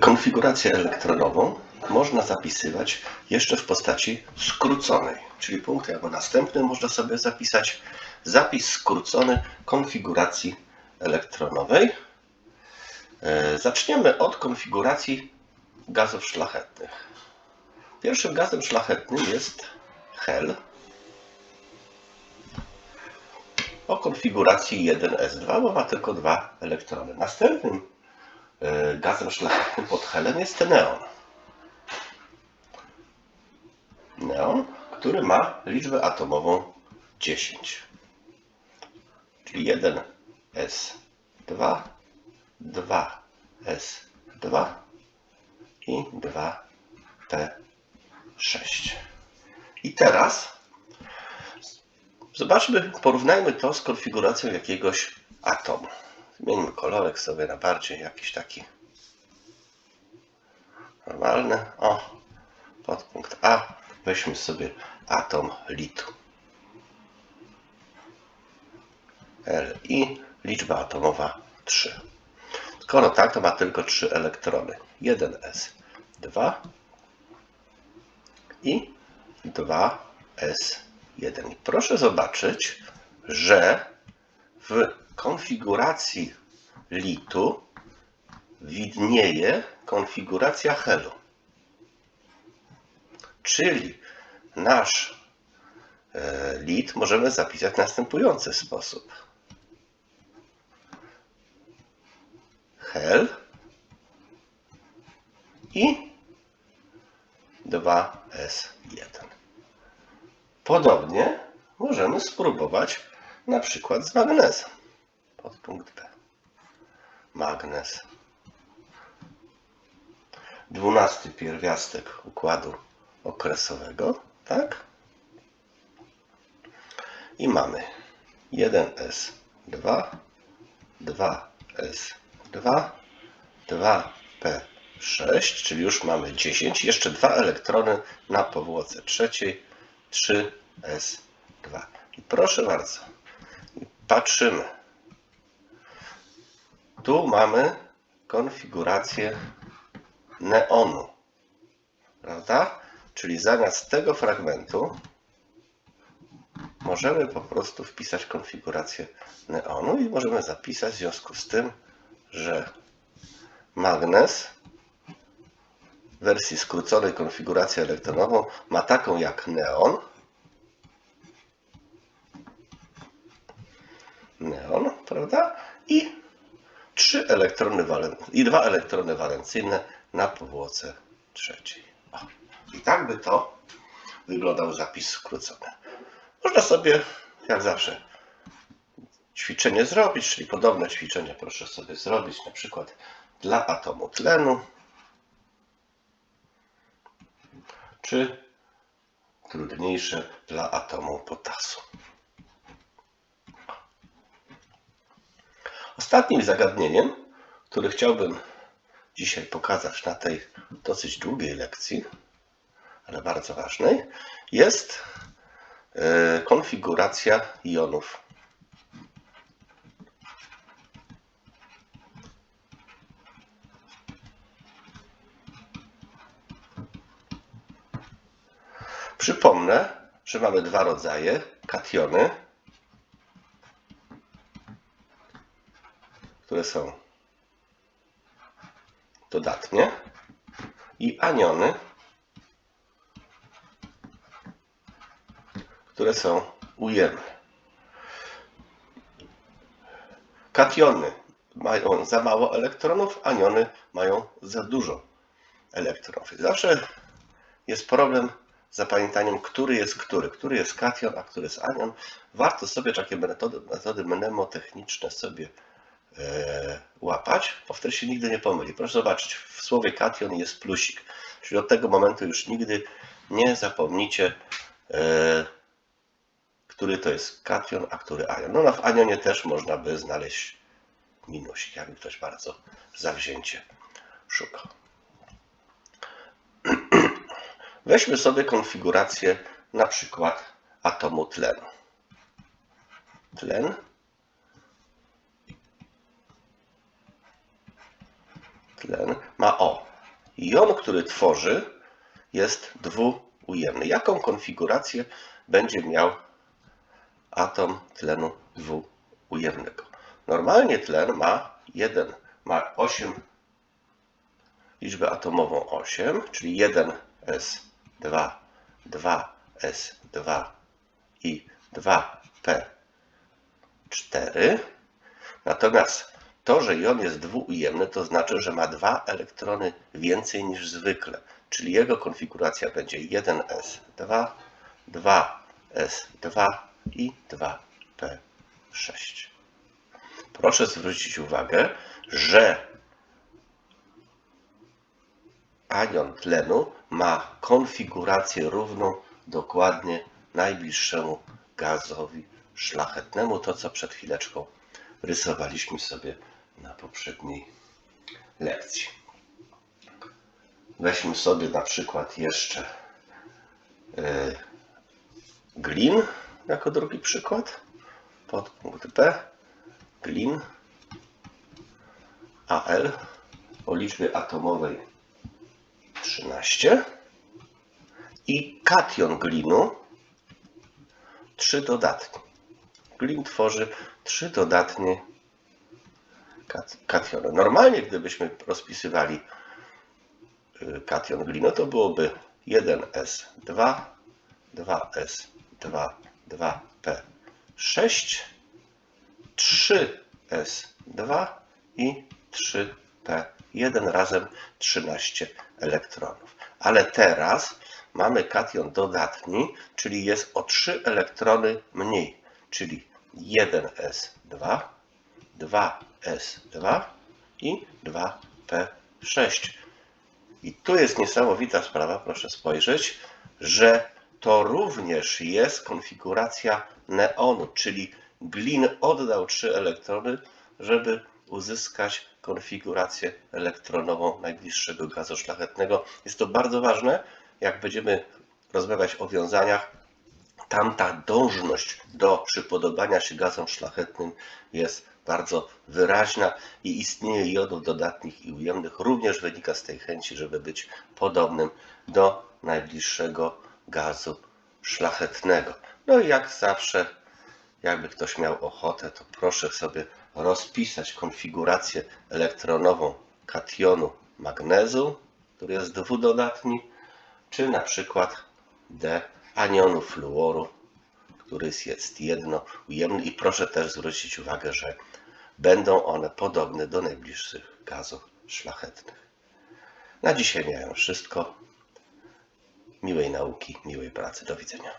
Konfigurację elektronową można zapisywać jeszcze w postaci skróconej, czyli punkt jako następny można sobie zapisać zapis skrócony konfiguracji elektronowej. E, Zaczniemy od konfiguracji gazów szlachetnych. Pierwszym gazem szlachetnym jest hel o konfiguracji 1s2, bo ma tylko dwa elektrony. Następnym gazem szlachetnym pod helem jest neon. Neon, który ma liczbę atomową 10. Czyli 1s2, 2s2 i 2p6. I teraz zobaczmy, porównajmy to z konfiguracją jakiegoś atomu. Zmieńmy kolorek sobie na bardziej jakiś taki normalny. O, podpunkt A. Weźmy sobie atom litu. Li, liczba atomowa 3. Skoro tak, to ma tylko 3 elektrony. 1s2 i 2s1. I proszę zobaczyć, że w konfiguracji litu widnieje konfiguracja helu. Czyli nasz e, lit możemy zapisać w następujący sposób. Hel i 2S1. Podobnie możemy spróbować na przykład z magnezem. Podpunkt B. Magnez. Dwunasty pierwiastek układu okresowego, tak? I mamy 1S2, 2S2, 2P6, czyli już mamy 10, jeszcze dwa elektrony na powłoce trzeciej, 3S2. I proszę bardzo, patrzymy. Tu mamy konfigurację neonu, prawda? Czyli zamiast tego fragmentu możemy po prostu wpisać konfigurację neonu i możemy zapisać w związku z tym, że magnez w wersji skróconej konfigurację elektronową ma taką jak. Neon, prawda? I trzy elektrony i dwa elektrony walencyjne na powłoce trzeciej. O. I tak by to wyglądał zapis skrócony. Można sobie, jak zawsze, ćwiczenie zrobić, czyli podobne ćwiczenie proszę sobie zrobić, na przykład dla atomu tlenu, czy trudniejsze dla atomu potasu. Ostatnim zagadnieniem, które chciałbym dzisiaj pokazać na tej dosyć długiej lekcji, ale bardzo ważnej, jest e, konfiguracja jonów. Przypomnę, że mamy dwa rodzaje kationy, które są dodatnie i aniony, które są ujemne. Kationy mają za mało elektronów, aniony mają za dużo elektronów. Zawsze jest problem z zapamiętaniem, który jest który, który jest kation, a który jest anion. Warto sobie takie metody, metody mnemotechniczne sobie łapać, bo wtedy się nigdy nie pomyli. Proszę zobaczyć, w słowie kation jest plusik, czyli od tego momentu już nigdy nie zapomnicie, e, który to jest kation, a który anion. No, no w anionie też można by znaleźć minusik, jakby ktoś bardzo zawzięcie szukał. Weźmy sobie konfigurację na przykład atomu tlenu. Tlen tlen ma O. Jon, który tworzy, jest dwuujemny. Jaką konfigurację będzie miał atom tlenu dwuujemnego? Normalnie tlen ma 1, ma 8, liczbę atomową 8, czyli 1s2, 2s2 i 2p4. Natomiast to, że jon jest dwuujemny, to znaczy, że ma dwa elektrony więcej niż zwykle, czyli jego konfiguracja będzie 1s2, 2s2 i 2p6. Proszę zwrócić uwagę, że anion tlenu ma konfigurację równą dokładnie najbliższemu gazowi szlachetnemu, to co przed chwileczką rysowaliśmy sobie na poprzedniej lekcji. Weźmy sobie na przykład jeszcze y, glin jako drugi przykład. Podpunkt B. Glin Al o liczbie atomowej 13 i kation glinu 3 dodatnie. Glin tworzy 3 dodatnie kat- kationy. Normalnie, gdybyśmy rozpisywali y, kation glinu, to byłoby 1s2, 2s2, 2p6, 3s2 i 3p1 razem 13 elektronów. Ale teraz mamy kation dodatni, czyli jest o 3 elektrony mniej, czyli 1s2, 2s2 i 2p6. I tu jest niesamowita sprawa, proszę spojrzeć, że to również jest konfiguracja neonu, czyli glin oddał 3 elektrony, żeby uzyskać konfigurację elektronową najbliższego gazu szlachetnego. Jest to bardzo ważne, jak będziemy rozmawiać o wiązaniach. Tamta dążność do przypodobania się gazom szlachetnym jest bardzo wyraźna i istnienie jodów dodatnich i ujemnych również wynika z tej chęci, żeby być podobnym do najbliższego gazu szlachetnego. No i jak zawsze, jakby ktoś miał ochotę, to proszę sobie rozpisać konfigurację elektronową kationu magnezu, który jest dwudodatni, czy na przykład D anionu fluoru, który jest jednoujemny i proszę też zwrócić uwagę, że będą one podobne do najbliższych gazów szlachetnych. Na dzisiaj miałem wszystko. Miłej nauki, miłej pracy. Do widzenia.